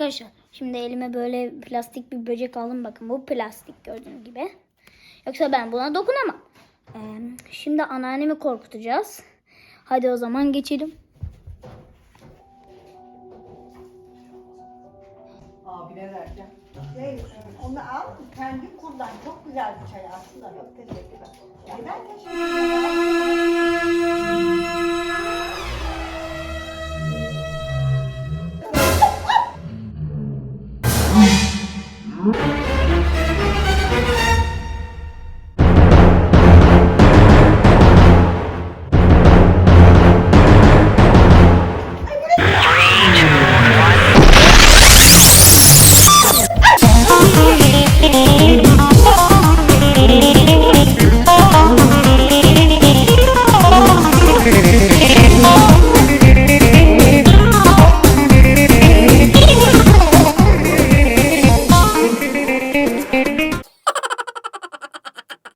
Arkadaşlar şimdi elime böyle plastik bir böcek aldım. Bakın bu plastik gördüğünüz gibi. Yoksa ben buna dokunamam. Ee, şimdi anneannemi korkutacağız. Hadi o zaman geçelim. Abine vereceğim. Şey, onu al, kendi kullan. Çok güzel bir çay aslında. Çok teşekkürler. Ya ben teşekkür ederim. Música